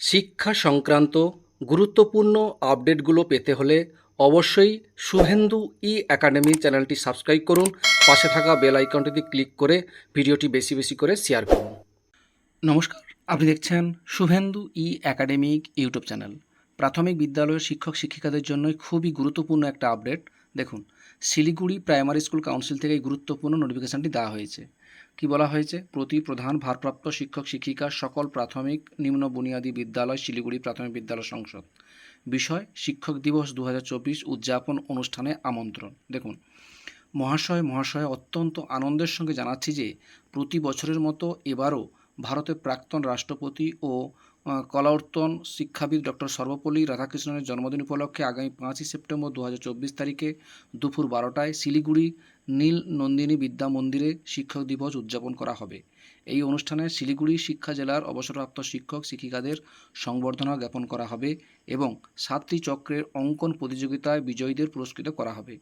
শিক্ষা সংক্রান্ত গুরুত্বপূর্ণ আপডেটগুলো পেতে হলে অবশ্যই শুভেন্দু ই একাডেমি চ্যানেলটি সাবস্ক্রাইব করুন। পাশে থাকা বেল আইকনটিতে ক্লিক করে ভিডিওটি বেশি বেশি করে শেয়ার করুন। নমস্কার, আপনি দেখছেন Shubhendu E academic YouTube channel. প্রাথমিক বিদ্যালয়ের শিক্ষক শিক্ষিকাদের জন্য খুবই গুরুত্বপূর্ণ একটা আপডেট। দেখুন শিলিগুড়ি প্রাইমারি স্কুল কাউন্সিল থেকে এই গুরুত্বপূর্ণ নোটিফিকেশনটি দেওয়া হয়েছে। কি বলা হয়েছে? প্রতি প্রধান ভারপ্রাপ্ত শিক্ষক, শিক্ষিকা, সকল প্রাথমিক, নিম্ন বুনিয়াদী বিদ্যালয়, শিলিগুড়ি প্রাথমিক বিদ্যালয় সংসদ। বিষয়, শিক্ষক দিবস দু হাজার চব্বিশ উদযাপন অনুষ্ঠানে আমন্ত্রণ। দেখুন, মহাশয় মহাশয়, অত্যন্ত আনন্দের সঙ্গে জানাচ্ছি যে, প্রতি বছরের মতো এবারও ভারতের প্রাক্তন রাষ্ট্রপতি ও আহ, কলাবর্তন শিক্ষাবিদ ডক্টর সর্বপল্লী রাধাকৃষ্ণনের জন্মদিন উপলক্ষে আগামী পাঁচই সেপ্টেম্বর দু হাজার চব্বিশ তারিখে দুপুর বারোটায় শিলিগুড়ি নীল নন্দিনী বিদ্যা মন্দিরে শিক্ষক দিবস উদযাপন করা হবে। এই অনুষ্ঠানে শিলিগুড়ি শিক্ষা জেলার অবসরপ্রাপ্ত শিক্ষক শিক্ষিকাদের সংবর্ধনা জ্ঞাপন করা হবে এবং সাতটি চক্রের অঙ্কন প্রতিযোগিতায় বিজয়ীদের পুরস্কৃত করা হবে।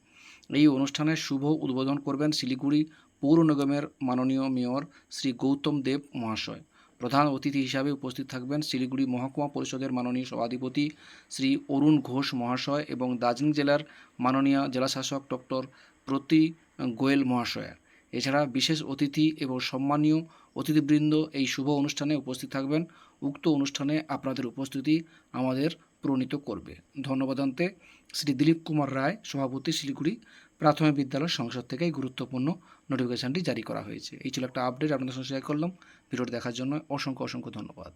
এই অনুষ্ঠানের শুভ উদ্বোধন করবেন শিলিগুড়ি পৌর নিগমের মাননীয় মেয়র শ্রী গৌতম দেব মহাশয়। প্রধান অতিথি হিসাবে উপস্থিত থাকবেন শিলিগুড়ি মহকুমা পরিষদের মাননীয় সভাধিপতি শ্রী অরুণ ঘোষ মহাশয় এবং দার্জিলিং জেলার মাননীয় জেলাশাসক ডক্টর প্রতি গোয়েল মহাশয়। এছাড়া বিশেষ অতিথি এবং সম্মানীয় অতিথিবৃন্দ এই শুভ অনুষ্ঠানে উপস্থিত থাকবেন। উক্ত অনুষ্ঠানে আপনাদের উপস্থিতি আমাদের প্রণীত করবে। ধন্যবাদ অন্তে শ্রী দিলীপ কুমার রায়, সভাপতি শিলিগুড়ি প্রাথমিক বিদ্যালয় সংসদ থেকে এই গুরুত্বপূর্ণ নোটিফিকেশনটি জারি করা হয়েছে। এই ছিল একটা আপডেট আপনাদের সঙ্গে শেয়ার করলাম। ভিডিওটি দেখার জন্য অসংখ্য অসংখ্য ধন্যবাদ।